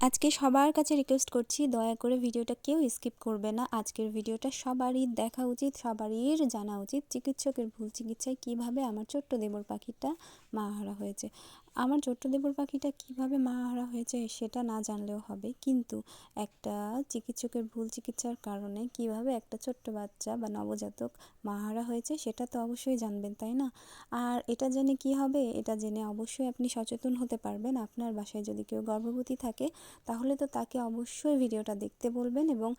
আজকে সবার কাছে রিকোয়েস্ট করছি, দয়া করে ভিডিওটা কেউ স্কিপ করবে না। আজকের ভিডিওটা সবারই দেখা উচিত, সবারই জানা উচিত। চিকিৎসকের ভুল চিকিৎসায় কীভাবে আমার ছোট্ট দেবর পাখিটা মাহারা হয়েছে। আমার ছোট্ট দেবর পাখিটা কীভাবে মাহারা হয়েছে সেটা না জানলেও হবে। কিন্তু একটা চিকিৎসকের ভুল চিকিৎসার কারণে কীভাবে একটা ছোট্ট বাচ্চা বা নবজাতক মাহারা হয়েছে সেটা তো অবশ্যই জানবেন, তাই না? আর এটা জেনে কি হবে? এটা জেনে অবশ্যই আপনি সচেতন হতে পারবেন। আপনার বাসায় যদি কেউ গর্ভবতী থাকে, তাহলে তো তাকে অবশ্যই ভিডিওটা দেখতে বলবেন এবং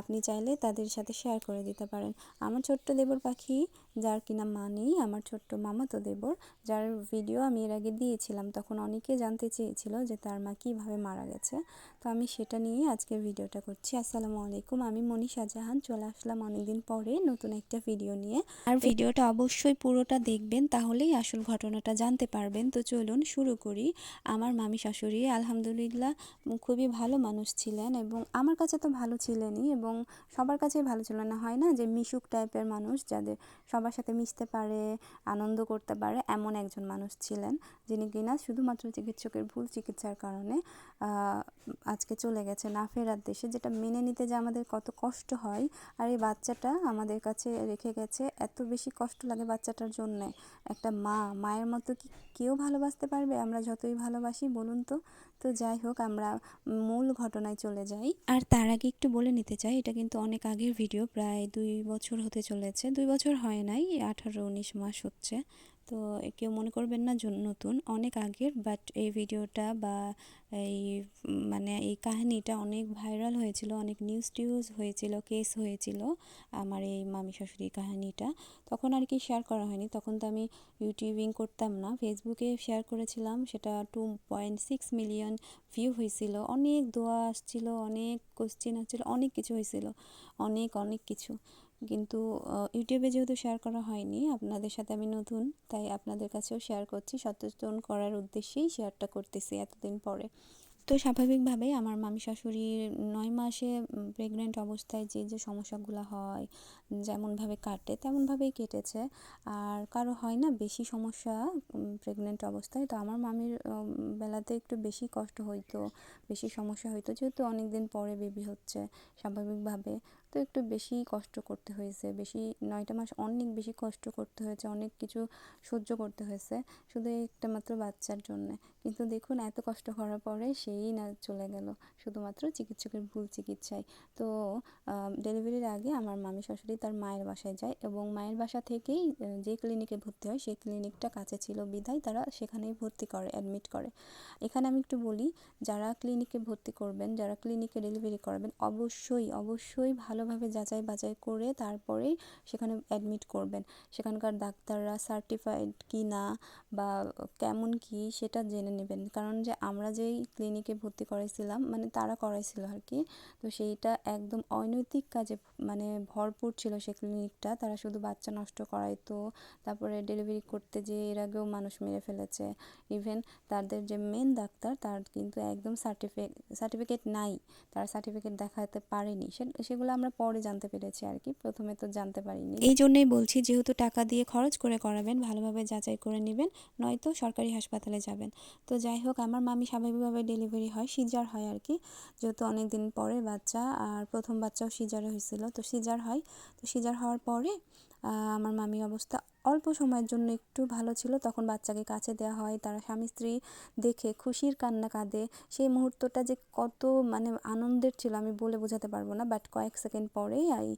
আপনি চাইলে তাদের সাথে শেয়ার করে দিতে পারেন। আমার ছোট্ট দেবর পাখি যার কিনা মা নেই, আমার ছোট্ট মামাতো দেবর, যার ভিডিও আমি এর আগে দিয়েছিলাম। তখন অনেকে জানতে চেয়েছিল যে তার মা কীভাবে মারা গেছে। তো আমি সেটা নিয়ে আজকে ভিডিওটা করছি। আসসালামু আলাইকুম, আমি মনীষা জাহান। চলে আসলাম অনেকদিন পরে নতুন একটা ভিডিও নিয়ে। আর ভিডিওটা অবশ্যই পুরোটা দেখবেন, তাহলেই আসল ঘটনাটা জানতে পারবেন। তো চলুন শুরু করি। আমার মামি শাশুড়ি আলহামদুলিল্লাহ খুবই ভালো মানুষ ছিলেন এবং আমার কাছে তো ভালো ছিলেনই এবং সবার কাছেই ভালো ছিল না। হয় না যে মিশুক টাইপের মানুষ যাদের সবার সাথে মিশতে পারে, আনন্দ করতে পারে এমন একজন মানুষ ছিলেন যিনি কিনা শুধুমাত্র চিকিৎসকের ভুল চিকিৎসার কারণে আজকে চলে গেছে না ফেরার দেশে, যেটা মেনে নিতে যে আমাদের কত কষ্ট হয়। আর এই বাচ্চাটা আমাদের কাছে রেখে গেছে, এত বেশি কষ্ট লাগে বাচ্চাটার জন্যে। একটা মা, মায়ের মতো কি কেউ ভালোবাসতে পারবে? আমরা যতই ভালোবাসি, বলুন তো। তো যাই হোক, আমরা মূল ঘটনায় চলে যাই। আর তার আগে একটু বলে নিতে চাই, এটা কিন্তু অনেক আগের ভিডিও, প্রায় দুই বছর হতে চলেছে। দুই বছর হয় নাই, আঠারো, উনিশ মাস হচ্ছে। তো কেউ মনে করবেন না নতুন, অনেক আগের বাট এই ভিডিওটা বা এই মানে এই কাহিনিটা অনেক ভাইরাল হয়েছিল, অনেক নিউজ টিউজ হয়েছিল কেস হয়েছিল আমার এই মামি শাশুড়ি কাহিনিটা। তখন আর কি শেয়ার করা হয়নি, তখন তো আমি ইউটিউবিং করতাম না। ফেসবুকে শেয়ার করেছিলাম, সেটা two point six million view হয়েছিল। অনেক দোয়া আসছিল, অনেক কোশ্চেন আসছিল, অনেক কিছু হয়েছিল, অনেক অনেক কিছু। কিন্তু ইউটিউবে যেহেতু শেয়ার করা হয়নি, আপনাদের সাথে আমি নতুন, তাই আপনাদের কাছেও শেয়ার করছি। সচেতন করার উদ্দেশ্যেই শেয়ারটা করতেছি এতদিন পরে। তো স্বাভাবিকভাবেই আমার মামি শাশুড়ির নয় মাসে প্রেগনেন্ট অবস্থায় যে যে সমস্যাগুলো হয়, যেমনভাবে কাটে, তেমনভাবেই কেটেছে। আর কারও হয় না বেশি সমস্যা প্রেগনেন্ট অবস্থায়। তো আমার মামির বেলাতে একটু বেশি কষ্ট হইতো, বেশি সমস্যা হইতো। যেহেতু অনেক দিন পরে বেবি হচ্ছে স্বাভাবিকভাবে, তো একটু বেশি কষ্ট করতে হয়েছে। বেশি, নয়টা মাস অনেক বেশি কষ্ট করতে হয়েছে, অনেক কিছু সহ্য করতে হয়েছে। শুধু একটা মাত্র বাচ্চার জন্যে। কিন্তু দেখুন, এত কষ্ট করার পরে সেই না চলে গেল। শুধুমাত্র চিকিৎসকের ভুল চিকিৎসায়। তো ডেলিভারির আগে আমার মামি শাশুড়ি তার মায়ের বাসায় যায় এবং মায়ের বাসা থেকেই যে ক্লিনিকে ভর্তি হয় সেই ক্লিনিকটা কাছে ছিল বিধায় তারা সেখানেই ভর্তি করে অ্যাডমিট করে। এখানে আমি একটু বলি, যারা ক্লিনিকে ভর্তি করবেন, যারা ক্লিনিকে ডেলিভারি করবেন, অবশ্যই অবশ্যই ভালোভাবে যাচাই বাছাই করে তারপরেই সেখানে অ্যাডমিট করবেন। সেখানকার ডাক্তাররা সার্টিফাইড কি না বা কেমন কি সেটা জেনে নেবেন। কারণ যে আমরা যেই ক্লিনিকে ভর্তি করাইছিলাম মানে তারা করাইছিল আর কি তো সেইটা একদম অনৈতিক কাজে মানে ভরপুর ছিল সেই ক্লিনিকটা তারা শুধু বাচ্চা নষ্ট করাইতো, তারপরে ডেলিভারি করতে যে এর আগেও মানুষ মেরে ফেলেছে। ইভেন তাদের যে মেন ডাক্তার, তার কিন্তু একদম সার্টিফিকেট সার্টিফিকেট নাই। তারা সার্টিফিকেট দেখাতে পারেনি। সেগুলো আমরা পরে জানতে পেরেছি আর কি প্রথমে তো জানতে পারিনি। এই জন্যই বলছি, যেহেতু টাকা দিয়ে খরচ করে করাবেন, ভালোভাবে যাচাই করে নেবেন, নয়তো সরকারি হাসপাতালে যাবেন। তো যাই হোক, আমার মামি স্বাভাবিকভাবে ডেলিভারি হয়, সিজার হয় আর কি যেহেতু অনেক দিন পরে বাচ্চা, আর প্রথম বাচ্চাও সিজারে হয়েছিল, তো সিজার হয়। তো সিজার হওয়ার পরে আমার মামির অবস্থা অল্প সময়ের জন্য একটু ভালো ছিল। তখন বাচ্চাকে কাছে দেওয়া হয়, তারা স্বামী স্ত্রী দেখে খুশির কান্না কাঁদে। সেই মুহূর্তটা যে কত মানে আনন্দের ছিল আমি বলে বোঝাতে পারব না বাট কয়েক সেকেন্ড পরেই এই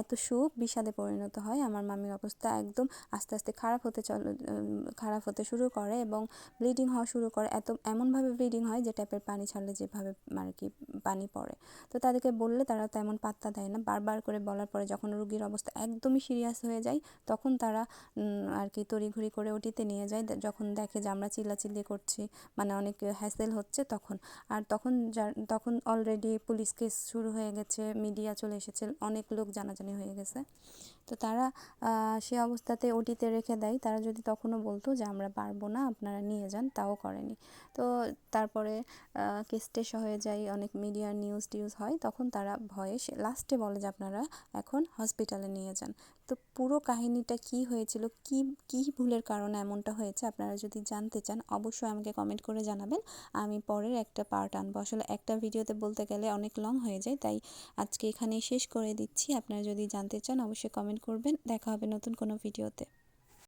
এত সুখ বিষাদে পরিণত হয়। আমার মামির অবস্থা একদম আস্তে আস্তে খারাপ হতে চল খারাপ হতে শুরু করে এবং ব্লিডিং হওয়া শুরু করে। এত, এমনভাবে ব্লিডিং হয় যে ট্যাপের পানি ছাড়লে যেভাবে আর কি পানি পড়ে। তো তাদেরকে বললে তারা তেমন পাত্তা দেয় না। বারবার করে বলার পরে যখন রুগীর অবস্থা একদমই সিরিয়াস হয়ে যায়, তখন তারা আর কি তড়িঘড়ি করে ওটিতে নিয়ে যায়। যখন দেখে যে আমরা চিল্লাচিল্লি করছি মানে অনেক হ্যাসেল হচ্ছে তখন। আর তখন তখন অলরেডি পুলিশ কেস শুরু হয়ে গেছে মিডিয়া চলে এসেছে, অনেক লোক জানাজানি হয়ে গেছে। তো তারা সে অবস্থাতে ওটিতে রেখে দেয়। তারা যদি তখনও বলতো যে আমরা পারব না, আপনারা নিয়ে যান, তাও করেনি। তো তারপরে কেস হয়ে যায়, অনেক মিডিয়ার নিউজ টিউজ হয়, তখন তারা ভয়ে সে লাস্টে বলে যে আপনারা এখন হসপিটালে নিয়ে যান। তো পুরো কাহিনীটা কি হয়েছিল, কি কি ভুলের কারণে এমনটা হয়েছে, আপনারা যদি জানতে চান, অবশ্যই আমাকে কমেন্ট করে জানাবেন। আমি পরের একটা পার্ট আনব। আসলে একটা ভিডিওতে বলতে গেলে অনেক লং হয়ে যায়, তাই আজকে এখানেই শেষ করে দিচ্ছি। আপনারা যদি জানতে চান, অবশ্যই কমেন্ট করবেন। দেখা হবে নতুন কোনো ভিডিওতে।